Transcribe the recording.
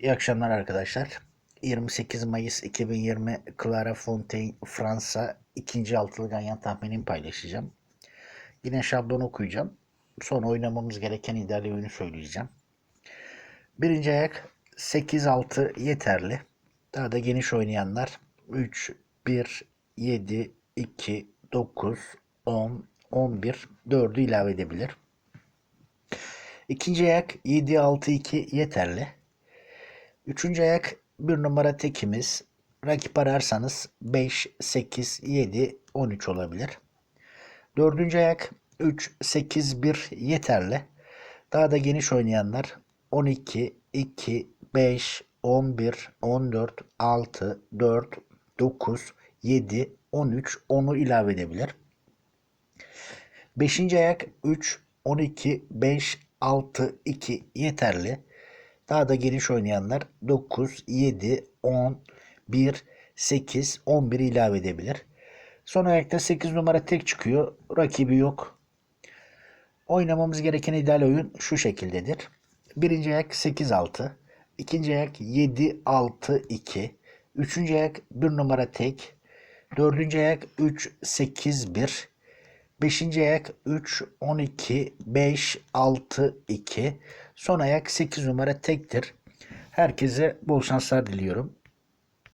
İyi akşamlar arkadaşlar. 28 Mayıs 2020 Clara Fontaine Fransa ikinci altılı ganyan tahminimi paylaşacağım. Yine şablon okuyacağım. Sonra oynamamız gereken ideal söyleyeceğim. Birinci ayak 8-6 yeterli. Daha da geniş oynayanlar 3, 1, 7, 2, 9, 10, 11, 4'ü ilave edebilir. İkinci ayak 7-6-2 yeterli. Üçüncü ayak bir numara tekimiz. Rakip ararsanız 5, 8, 7, 13 olabilir. Dördüncü ayak 3, 8, 1 yeterli. Daha da geniş oynayanlar 12, 2, 5, 11, 14, 6, 4, 9, 7, 13, 10'u ilave edebilir. Beşinci ayak 3, 12, 5, 6, 2 yeterli. Daha da geniş oynayanlar 9, 7, 10, 1, 8, 11 ilave edebilir. Son ayakta 8 numara tek çıkıyor. Rakibi yok. Oynamamız gereken ideal oyun şu şekildedir. Birinci ayak 8-6. ikinci ayak 7-6-2. Üçüncü ayak 1 numara tek. Dördüncü ayak 3-8-1. Beşinci ayak 3, 12, 5, 6, 2. Son ayak 8 numara tektir. Herkese bol şanslar diliyorum.